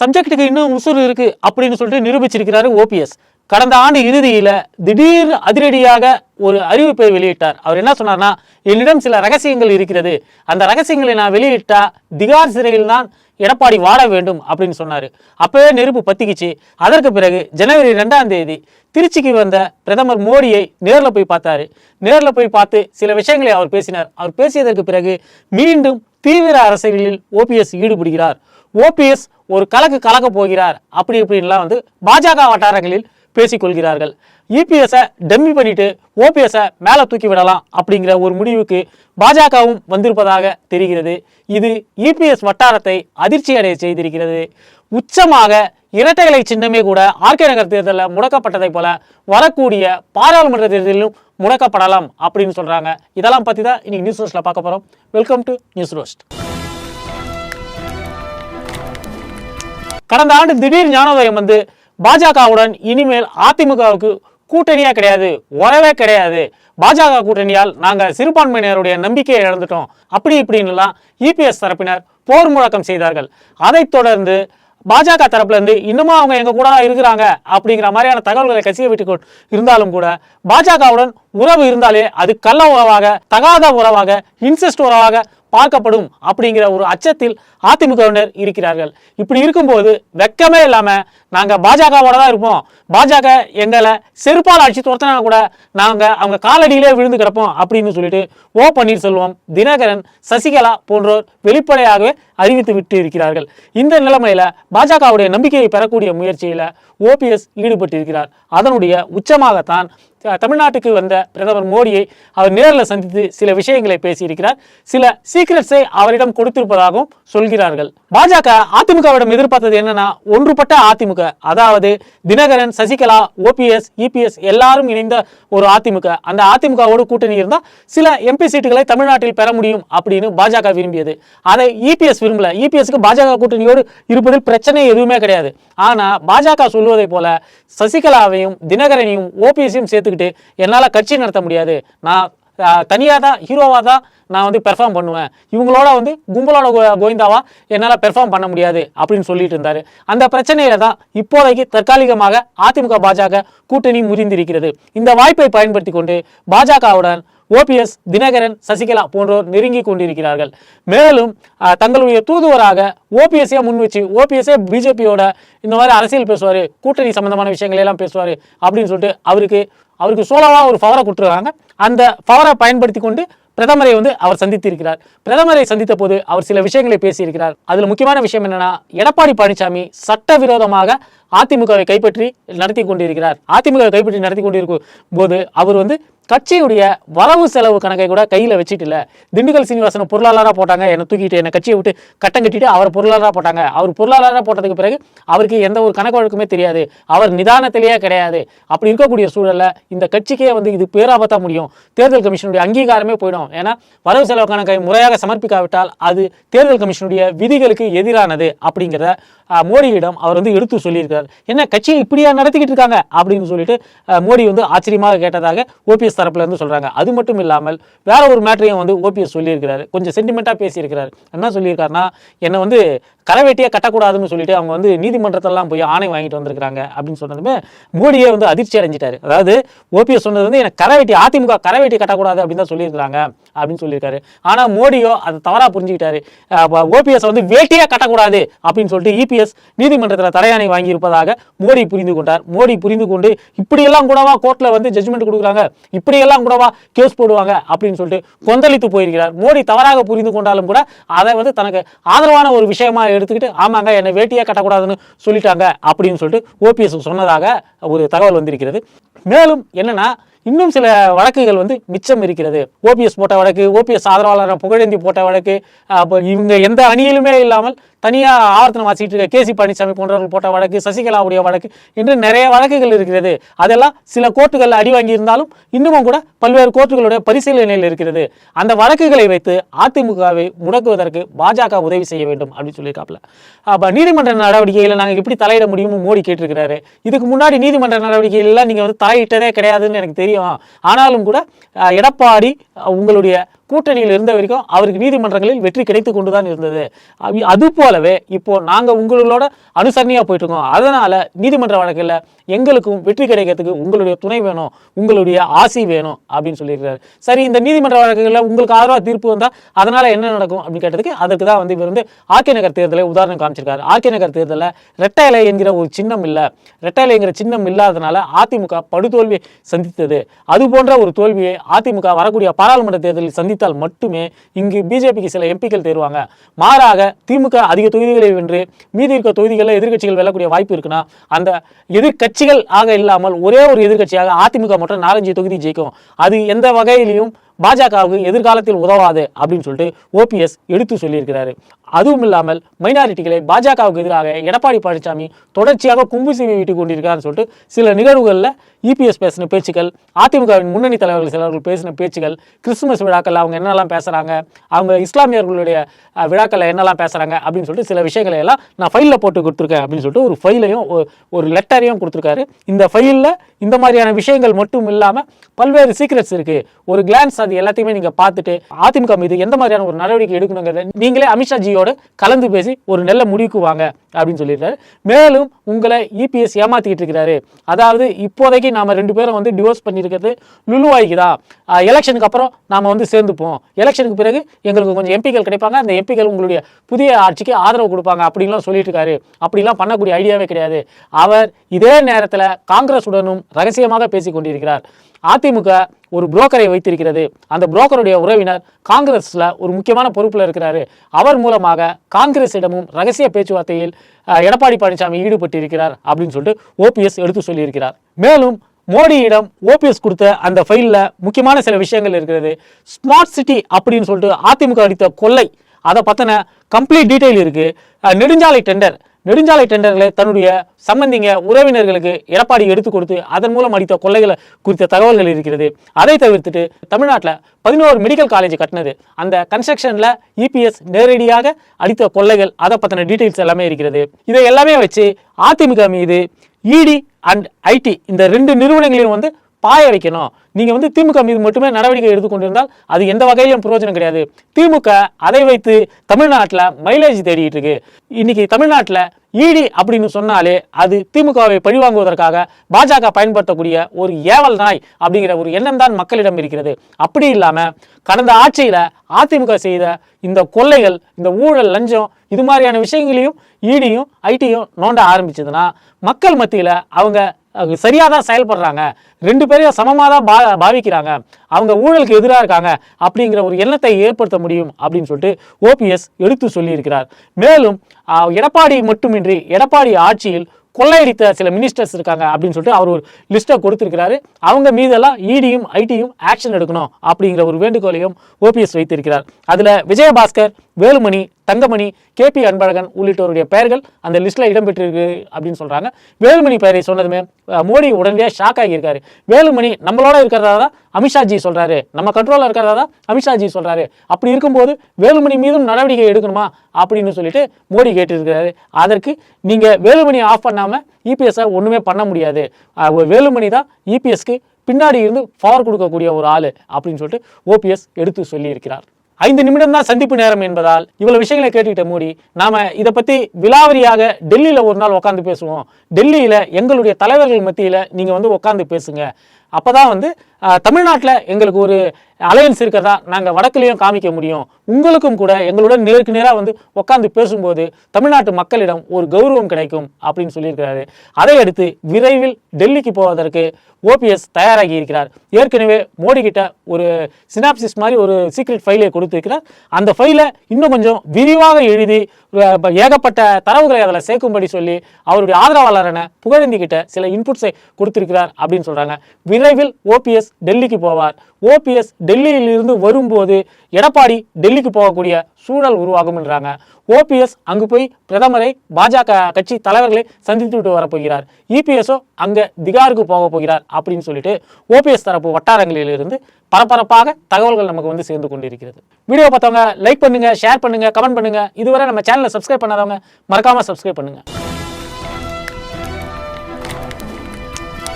சப்ஜெக்ட்டுக்கு இன்னும் உசுறு இருக்குது அப்படின்னு சொல்லிட்டு நிரூபிச்சிருக்கிறாரு ஓபிஎஸ் கடந்த ஆண்டு இறுதியில் திடீர் அதிரடியாக ஒரு அறிவிப்பை வெளியிட்டார். அவர் என்ன சொன்னார்னா என்னிடம் சில ரகசியங்கள் இருக்கிறது. அந்த ரகசியங்களை நான் வெளியிட்டா திகார் சிறையில் தான் எடப்பாடி வாழ வேண்டும் அப்படின்னு சொன்னார். அப்பவே நெருப்பு பத்திக்கிச்சு. அதற்கு பிறகு ஜனவரி ரெண்டாம் தேதி திருச்சிக்கு வந்த பிரதமர் மோடியை நேரில் போய் பார்த்தாரு. நேரில் போய் பார்த்து சில விஷயங்களை அவர் பேசினார். அவர் பேசியதற்கு பிறகு மீண்டும் தீவிர அரசியலில் ஓபிஎஸ் ஈடுபடுகிறார். ஓபிஎஸ் ஒரு கலக்கு கலக்க போகிறார். அப்படி இப்படின்லாம் வந்து பாஜக வட்டாரங்களில் பேசிக்கொள்கிறார்கள். இபிஎஸ்ஸை டம்மி பண்ணிட்டு ஓபிஎஸை மேலே தூக்கி விடலாம் அப்படிங்கிற ஒரு முடிவுக்கு பாஜகவும் வந்திருப்பதாக தெரிகிறது. இது இபிஎஸ் வட்டாரத்தை அதிர்ச்சி அடைய செய்திருக்கிறது. உச்சமாக இரட்டைகளை சின்னமே கூட ஆர்கே நகர் தேர்தலில் முடக்கப்பட்டதை போல வரக்கூடிய பாராளுமன்ற தேர்தலிலும் முடக்கப்படலாம் அப்படின்னு சொல்கிறாங்க இதெல்லாம் பற்றி தான் இன்னைக்கு நியூஸ் ரோஸ்ட்டில் பார்க்க போகிறோம் வெல்கம் டு நியூஸ் ரோஸ்ட் கடந்த ஆண்டு திடீர் ஞானோதயம் வந்து பாஜகவுடன் இனிமேல் அதிமுகவுக்கு கூட்டணியா கிடையாது உறவே கிடையாது. பாஜக கூட்டணியால் நாங்கள் சிறுபான்மையினருடைய நம்பிக்கையை இழந்துட்டோம். அப்படி இப்படின்னுலாம் இபிஎஸ் தரப்பினர் போர் முழக்கம் செய்தார்கள். அதைத் தொடர்ந்து பாஜக தரப்புலேருந்து இன்னமும் அவங்க எங்கள் கூட தான் இருக்கிறாங்க அப்படிங்கிற மாதிரியான தகவல்களை கசிய விட்டு இருந்தாலும் கூட பாஜகவுடன் உறவு இருந்தாலே அது கள்ள உறவாக தகாத உறவாக இன்செஸ்ட் உறவாக பார்க்கப்படும் அப்படிங்கிற ஒரு அச்சத்தில் அதிமுகவினர் இருக்கிறார்கள். இப்படி இருக்கும்போது வெக்கமே இல்லாமல் நாங்கள் பாஜகவோட தான் இருப்போம். பாஜக எங்களை செருப்பால் அடிச்சு துரத்தினா கூட நாங்கள் அவங்க காலடியிலே விழுந்து கிடப்போம் அப்படின்னு சொல்லிட்டு ஓ பன்னீர்செல்வம் தினகரன் சசிகலா போன்றோர் வெளிப்படையாகவே அறிவித்து விட்டு இருக்கிறார்கள். இந்த நிலைமையில் பாஜகவுடைய நம்பிக்கையை பெறக்கூடிய முயற்சியில் ஓபிஎஸ் ஈடுபட்டிருக்கிறார் அதனுடைய உச்சமாகத்தான் தமிழ்நாட்டுக்கு வந்த பிரதமர் மோடியை அவர் நேரில் சந்தித்து சில விஷயங்களை பேசியிருக்கிறார். சில சீக்ரெட்ஸை அவரிடம் கொடுத்திருப்பதாகவும் சொல்கிறார்கள். பாஜக அதிமுகவிடம் எதிர்பார்த்தது என்னன்னா ஒன்றுபட்ட அதிமுக. அதாவது தினகரன் சசிகலா ஓபிஎஸ் இபிஎஸ் எல்லாரும் இணைந்த ஒரு அதிமுக. அந்த அதிமுகவோடு கூட்டணி இருந்தால் சில எம்பி சீட்டுகளை தமிழ்நாட்டில் பெற முடியும் அப்படின்னு பாஜக விரும்பியது. அதை இபிஎஸ் விரும்பல. இபிஎஸ்க்கு பாஜக கூட்டணியோடு இருப்பதில் பிரச்சனை எதுவுமே கிடையாது. ஆனா பாஜக சொல்வதை போல சசிகலாவையும் தினகரனையும் ஓபிஎஸ்ஸையும் சேர்த்துக்கிட்டு என்னால் கட்சி நடத்த முடியாது. நான் தனியாக தான் ஹீரோவாக தான் நான் வந்து பெர்ஃபார்ம் பண்ணுவேன். இவங்களோட வந்து கும்பலோட கோ- கோவிந்தாவா என்னால் பெர்ஃபார்ம் பண்ண முடியாது அப்படின்னு சொல்லிட்டு இருந்தார். அந்த பிரச்சனையில தான் இப்போதைக்கு தற்காலிகமாக அதிமுக பாஜக கூட்டணி முறிந்திருக்கிறது. இந்த வாய்ப்பை பயன்படுத்தி கொண்டு பாஜகவுடன் ஓபிஎஸ் தினகரன் சசிகலா போன்றோர் நெருங்கி கொண்டிருக்கிறார்கள். மேலும் தங்களுடைய தூதுவராக ஓபிஎஸ்ஸே முன் வச்சு ஓபிஎஸ்ஸே பிஜேபியோட இந்த மாதிரி அரசியல் பேசுவார் கூட்டணி சம்பந்தமான விஷயங்களை எல்லாம் பேசுவார் அப்படின்னு சொல்லிட்டு அவருக்கு அவருக்கு சோலோவாக ஒரு பவரை கொடுத்துருக்காங்க. அந்த பவரை பயன்படுத்தி கொண்டு பிரதமரை வந்து அவர் சந்தித்திருக்கிறார். பிரதமரை சந்தித்த போது அவர் சில விஷயங்களை பேசியிருக்கிறார். அதில் முக்கியமான விஷயம் என்னன்னா எடப்பாடி பழனிசாமி சட்டவிரோதமாக அதிமுகவை கைப்பற்றி நடத்தி கொண்டிருக்கிறார் அதிமுகவை கைப்பற்றி நடத்தி கொண்டிருக்கும் போது அவர் வந்து கட்சியுடைய வரவு செலவு கணக்கை கூட கையில் வச்சுட்டு இல்லை திண்டுக்கல் சீனிவாசனை பொருளாளராக போட்டாங்க என்னை தூக்கிட்டு என்னை கட்சியை விட்டு கட்டம் கட்டிட்டு அவர் பொருளாளராக போட்டாங்க. அவர் பொருளாளராக போட்டதுக்கு பிறகு அவருக்கு எந்த ஒரு கணக்கு வழக்குமே தெரியாது. அவர் நிதானத்திலேயே கிடையாது. அப்படி இருக்கக்கூடிய சூழல்ல இந்த கட்சிக்கே வந்து இது பேராபத்தா முடியும். தேர்தல் கமிஷனுடைய அங்கீகாரமே போயிடும். ஏன்னா வரவு செலவு கணக்கை முறையாக சமர்ப்பிக்காவிட்டால் அது தேர்தல் கமிஷனுடைய விதிகளுக்கு எதிரானது அப்படிங்கிறத மோடியிடம் அவர் வந்து எடுத்து சொல்லியிருக்கார். என்ன கட்சியை இப்படியா நடத்திக்கிட்டு இருக்காங்க? அப்படின்னு சொல்லிட்டு மோடி வந்து ஆச்சரியமாக கேட்டதாக ஓபிஎஸ் ஓபிஎஸ் இருந்து சொல்றாங்க. அது மட்டும் இல்லாமல் வேற ஒரு மேட்டரையும் வந்து ஓபிஎஸ் சொல்லியிருக்கிறாரு. கொஞ்சம் சென்டிமெண்ட்டாக பேசியிருக்கிறாரு. என்ன சொல்லியிருக்காருன்னா என்னை வந்து கரவேட்டியாக கட்டக்கூடாதுன்னு சொல்லிட்டு அவங்க வந்து நீதிமன்றத்தெல்லாம் போய் ஆணை வாங்கிட்டு வந்திருக்காங்க அப்படின்னு சொன்னதுமே மோடியே வந்து அதிர்ச்சி அடைஞ்சிட்டாரு. அதாவது ஓபிஎஸ் சொன்னது வந்து எனக்கு கரவேட்டி அதிமுக கரவேட்டி கட்டக்கூடாது அப்படின்னு தான் சொல்லியிருக்காங்க அப்படின்னு சொல்லியிருக்காரு. ஆனால் மோடியோ அதை தவறாக புரிஞ்சுக்கிட்டாரு. ஓபிஎஸ் வந்து வேட்டியே கட்டக்கூடாது அப்படின்னு சொல்லிட்டு இபிஎஸ் நீதிமன்றத்தில் தடையாணை வாங்கியிருப்பதாக மோடி புரிந்து கொண்டார். மோடி புரிந்து கொண்டு இப்படியெல்லாம் கூடவா கோர்ட்டில் வந்து ஜட்ஜ்மெண்ட் கொடுக்குறாங்க? இப்படியெல்லாம் கூடவா கேஸ் போடுவாங்க? அப்படின்னு சொல்லிட்டு கொந்தளித்து போயிருக்கிறார். மோடி தவறாக புரிந்து கொண்டாலும் கூட அதை வந்து தனக்கு ஆதரவான ஒரு விஷயமா எடுத்துக்கிட்டு ஆமாங்க என்னை வேட்டியே கட்டக்கூடாதுன்னு சொல்லிட்டாங்க அப்படின்னு சொல்லிட்டு ஓபிஎஸ் சொன்னதாக ஒரு தகவல் வந்திருக்கிறது. மேலும் என்னன்னா இன்னும் சில வழக்குகள் வந்து மிச்சம் இருக்கிறது. ஓபிஎஸ் போட்ட வழக்கு ஓபிஎஸ் ஆதரவாளர் புகழேந்தி போட்ட வழக்கு அப்போ இவங்க எந்த அணியிலுமே இல்லாமல் தனியாக ஆவர்த்தனம் வாசிக்கிட்டு இருக்க கேசி பழனிசாமி போன்றவர்கள் போட்ட வழக்கு சசிகலாவுடைய வழக்கு என்று நிறைய வழக்குகள் இருக்கிறது. அதெல்லாம் சில கோர்ட்டுகள் அடி வாங்கியிருந்தாலும் இன்னமும் கூட பல்வேறு கோர்ட்டுகளுடைய பரிசீலனையில் இருக்கிறது. அந்த வழக்குகளை வைத்து அதிமுகவை முடக்குவதற்கு பாஜக உதவி செய்ய வேண்டும் அப்படின்னு சொல்லியிருக்காப்புல. அப்போ நீதிமன்ற நடவடிக்கையில் நாங்கள் எப்படி தலையிட முடியும்னு மோடி கேட்டிருக்கிறாரு. இதுக்கு முன்னாடி நீதிமன்ற நடவடிக்கைகள்லாம் நீங்கள் வந்து தலையிட்டதே கிடையாதுன்னு எனக்கு தெரியும். ஆனாலும் கூட எடப்பாடி உங்களுடைய கூட்டணியில் இருந்த வரைக்கும் அவருக்கு நீதிமன்றங்களில் வெற்றி கிடைத்து கொண்டு தான் இருந்தது அது போலவே இப்போ நாங்கள் உங்களோட அனுசரணையாக போயிட்டு இருக்கோம் அதனால நீதிமன்ற வழக்கில் எங்களுக்கும் வெற்றி கிடைக்கிறதுக்கு உங்களுடைய துணை வேணும் உங்களுடைய ஆசி வேணும் அப்படின்னு சொல்லியிருக்காரு சரி இந்த நீதிமன்ற வழக்குகளில் உங்களுக்கு ஆதரவாக தீர்ப்பு வந்தால் அதனால என்ன நடக்கும் அப்படின்னு கேட்டதுக்கு அதுக்கு தான் வந்து இவர் வந்து ஆக்கிய நகர் தேர்தலை உதாரணம் காமிச்சிருக்காரு. ஆக்கிய நகர் தேர்தலில் ரெட்டை இலை என்கிற ஒரு சின்னம் இல்லை. ரெட்டை இலை என்கிற சின்னம் இல்லாதனால அதிமுக படுதோல்வியை சந்தித்தது. அது போன்ற ஒரு தோல்வியை அதிமுக வரக்கூடிய பாராளுமன்ற தேர்தலில் சந்தித்தால் மட்டுமே இங்கு பிஜேபிக்கு சில எம்பிக்கள் தேர்வாங்க. மாறாக திமுக அதிக தொகுதிகளை வென்று மீதி இருக்க தொகுதிகளில் எதிர்கட்சிகள் வெல்லக்கூடிய வாய்ப்பு இருக்குன்னா அந்த எதிர்கட்சிகள் ஆக இல்லாமல் ஒரே ஒரு எதிர்க்கட்சியாக அதிமுக மட்டும் நாலஞ்சு தொகுதி ஜெயிக்கும். அது எந்த வகையிலையும் பாஜகவுக்கு எதிர்காலத்தில் உதவாது அப்படின்னு சொல்லிட்டு ஓபிஎஸ் எடுத்து சொல்லியிருக்கிறாரு. அதுவும் இல்லாமல் மைனாரிட்டிகளை பாஜகவுக்கு எதிராக எடப்பாடி பழனிசாமி தொடர்ச்சியாக கும்பு செய்வி விட்டு கொண்டிருக்காருன்னு சொல்லிட்டு சில நிகழ்வுகளில் இபிஎஸ் பேசின பேச்சுக்கள் அதிமுகவின் முன்னணி தலைவர்கள் சிலர்கள் பேசின பேச்சுகள் கிறிஸ்துமஸ் விழாக்கள் அவங்க என்னெல்லாம் பேசுகிறாங்க அவங்க இஸ்லாமியர்களுடைய விழாக்களில் என்னெல்லாம் பேசுகிறாங்க அப்படின்னு சொல்லிட்டு சில விஷயங்களை எல்லாம் நான் ஃபைலில் போட்டு கொடுத்துருக்கேன் அப்படின்னு சொல்லிட்டு ஒரு ஃபைலையும் ஒரு லெட்டரையும் கொடுத்துருக்காரு. இந்த ஃபைலில் இந்த மாதிரியான விஷயங்கள் மட்டும் இல்லாமல் பல்வேறு சீக்ரெட்ஸ் இருக்குது ஒரு கிளான்ஸ் அது எல்லாத்தையுமே நீங்கள் பார்த்துட்டு அதிமுக மீது எந்த மாதிரியான ஒரு நடவடிக்கை எடுக்கணுங்கிறத நீங்களே அமித்ஷா ஜியோட கலந்து பேசி ஒரு நல்ல முடிவுக்கு வாங்க அப்படின்னு சொல்லியிருக்காரு. மேலும் உங்களை இபிஎஸ் ஏமாத்திக்கிட்டு இருக்கிறாரு. அதாவது இப்போதைக்கு நாம ரெண்டு பேரும் வந்து டிவோர்ஸ் பண்ணியிருக்கிறது லுலுவாய்க்கு தான். எலெக்ஷனுக்கு அப்புறம் நாம வந்து சேர்ந்துப்போம். எலெக்ஷனுக்கு பிறகு எங்களுக்கு கொஞ்சம் எம்பிக்கள் கிடைப்பாங்க. அந்த எம்பிக்கள் உங்களுடைய புதிய ஆட்சிக்கு ஆதரவு கொடுப்பாங்க அப்படின்லாம் சொல்லிட்டு இருக்காரு அப்படிலாம் பண்ணக்கூடிய ஐடியாவே கிடையாது. அவர் இதே நேரத்தில் காங்கிரசுடனும் ரகசியமாக பேசிக் கொண்டிருக்கிறார் அதிமுக ஒரு புரோக்கரை வைத்திருக்கிறது. அந்த புரோக்கருடைய உறவினர் காங்கிரஸில் ஒரு முக்கியமான பொறுப்பில் இருக்கிறாரு. அவர் மூலமாக காங்கிரஸிடமும் ரகசிய பேச்சுவார்த்தையில் எடப்பாடி பழனிசாமி ஈடுபட்டிருக்கிறார் அப்படின்னு சொல்லிட்டு ஓபிஎஸ் எடுத்து சொல்லியிருக்கிறார். மேலும் மோடியிடம் ஓபிஎஸ் கொடுத்த அந்த ஃபைலில் முக்கியமான சில விஷயங்கள் இருக்கிறது. ஸ்மார்ட் சிட்டி அப்படின்னு சொல்லிட்டு அதிமுக அடித்த கொள்ளை அதை பற்றின கம்ப்ளீட் டீட்டெயில் இருக்குது நெடுஞ்சாலை டெண்டர் நெடுஞ்சாலை டெண்டர்களை தன்னுடைய சம்பந்திங்க உறவினர்களுக்கு எடப்பாடி எடுத்து கொடுத்து அதன் மூலம் அடித்த கொள்ளைகளை குறித்த தகவல்கள் இருக்கிறது. அதை தவிர்த்துட்டு தமிழ்நாட்டில் பதினோரு மெடிக்கல் காலேஜ் கட்டினது. அந்த கன்ஸ்ட்ரக்ஷனில் இபிஎஸ் நேரடியாக அடித்த கொள்ளைகள் அதை பற்றின டீட்டெயில்ஸ் எல்லாமே இருக்கிறது. இதை எல்லாமே வச்சு அதிமுக மீது இடி அண்ட் ஐடி இந்த ரெண்டு நிறுவனங்களையும் வந்து பாய வைக்கணும் நீங்கள் வந்து திமுக மீது மட்டுமே நடவடிக்கை எடுத்துக்கொண்டிருந்தால் அது எந்த வகையிலும் பிரயோஜனம் கிடையாது. திமுக அதை வைத்து தமிழ்நாட்டில் மைலேஜ் தேடிட்டு இருக்கு. இன்னைக்கு தமிழ்நாட்டில் ஈடி அப்படின்னு சொன்னாலே அது திமுகவை பழிவாங்குவதற்காக பாஜக பயன்படுத்தக்கூடிய ஒரு ஏவல் நாய் அப்படிங்கிற ஒரு எண்ணம் தான் மக்களிடம் இருக்கிறது. அப்படி இல்லாமல் கடந்த ஆட்சியில் அதிமுக செய்த இந்த கொள்ளைகள் இந்த ஊழல் லஞ்சம் இது மாதிரியான விஷயங்களையும் ஈடியும் ஐடியும் நோண்ட ஆரம்பிச்சதுன்னா மக்கள் மத்தியில் அவங்க சரியாக தான் செயல்படுறாங்க. ரெண்டு பேரையும் சமமாக தான் பா பாவிக்கிறாங்க. அவங்க ஊழலுக்கு எதிராக இருக்காங்க. அப்படிங்கிற ஒரு எண்ணத்தை ஏற்படுத்த முடியும் அப்படின்னு சொல்லிட்டு ஓபிஎஸ் எடுத்து சொல்லியிருக்கிறார். மேலும் எடப்பாடி மட்டுமின்றி எடப்பாடி ஆட்சியில் கொள்ளையடித்த சில மினிஸ்டர்ஸ் இருக்காங்க அப்படின்னு சொல்லிட்டு அவர் ஒரு லிஸ்ட்டை கொடுத்துருக்கிறாரு. அவங்க மீதெல்லாம் இடியும் ஐடியும் ஆக்ஷன் எடுக்கணும் அப்படிங்கிற ஒரு வேண்டுகோளையும் ஓபிஎஸ் வைத்திருக்கிறார். அதில் விஜயபாஸ்கர் வேலுமணி தங்கமணி கே பி அன்பழகன் உள்ளிட்டோருடைய பெயர்கள் அந்த லிஸ்ட்டில் இடம்பெற்றிருக்கு அப்படின்னு சொல்கிறாங்க வேலுமணி பெயரை சொன்னதுமே மோடி உடனடியாக ஷாக் ஆகியிருக்காரு. வேலுமணி நம்மளோட இருக்கிறதா தான் அமித்ஷாஜி சொல்கிறாரு நம்ம கண்ட்ரோலில் இருக்கிறதா தான் அமித்ஷாஜி சொல்கிறாரு அப்படி இருக்கும்போது வேலுமணி மீதும் நடவடிக்கை எடுக்கணுமா அப்படின்னு சொல்லிட்டு மோடி கேட்டிருக்கிறாரு. அதற்கு நீங்கள் வேலுமணி ஆஃப் பண்ணாமல் இபிஎஸ்ஸை ஒன்றுமே பண்ண முடியாது. வேலுமணி தான் இபிஎஸ்க்கு பின்னாடி இருந்து பவர் கொடுக்கக்கூடிய ஒரு ஆள் அப்படின்னு சொல்லிட்டு ஓபிஎஸ் எடுத்து சொல்லியிருக்கிறார். ஐந்து நிமிடம் தான் சந்திப்பு நேரம் என்பதால் இவ்வளவு விஷயங்களை கேட்டுக்கிட்ட மூடி நாம இதை பத்தி விலாவரியாக டெல்லியில ஒரு நாள் உட்காந்து பேசுவோம். டெல்லியில எங்களுடைய தலைவர்கள் மத்தியில நீங்க வந்து உட்காந்து பேசுங்க. அப்பதான் வந்து தமிழ்நாட்டில் எங்களுக்கு ஒரு அலையன்ஸ் இருக்கிறதா நாங்கள் வடக்குலேயும் காமிக்க முடியும். உங்களுக்கும் கூட எங்களுடன் நேருக்கு நேராக வந்து உட்காந்து பேசும்போது தமிழ்நாட்டு மக்களிடம் ஒரு கௌரவம் கிடைக்கும் அப்படின்னு சொல்லியிருக்கிறாரு. அதை அடுத்து விரைவில் டெல்லிக்கு போவதற்கு ஓபிஎஸ் தயாராகி இருக்கிறார். ஏற்கனவே மோடி கிட்ட ஒரு சினாப்சிஸ் மாதிரி ஒரு சீக்ரெட் ஃபைலை கொடுத்திருக்கிறார். அந்த ஃபைலை இன்னும் கொஞ்சம் விரிவாக எழுதி ஏகப்பட்ட தரவுகளை அதில் சேர்க்கும்படி சொல்லி அவருடைய ஆதரவாளரான புகழேந்தி கிட்ட சில இன்புட்ஸை கொடுத்திருக்கிறார் அப்படின்னு சொல்கிறாங்க விரைவில் ஓபிஎஸ் டெல்லிக்கு போவார். ஓபிஎஸ் டெல்லியில் இருந்து வரும்போது எடப்பாடி டெல்லிக்கு போகக்கூடிய சூழல் உருவாகும்ன்றாங்க ஓபிஎஸ் அங்கு போய் பிரதமரை பாஜக கட்சி தலைவர்களை சந்தித்து விட்டு வரப்போகிறார். இபிஎஸோ அங்கே திகாருக்கு போக போகிறார் அப்படின்னு சொல்லிட்டு ஓபிஎஸ் தரப்பு வட்டாரங்களிலிருந்து பரபரப்பாக தகவல்கள் நமக்கு வந்து சேர்ந்து கொண்டிருக்கிறது. வீடியோ பார்த்தவங்க லைக் பண்ணுங்க ஷேர் பண்ணுங்க கமெண்ட் பண்ணுங்க. இதுவரை நம்ம சேனலை சப்ஸ்கிரைப் பண்ணாதவங்க மறக்காம சப்ஸ்கிரைப் பண்ணுங்க.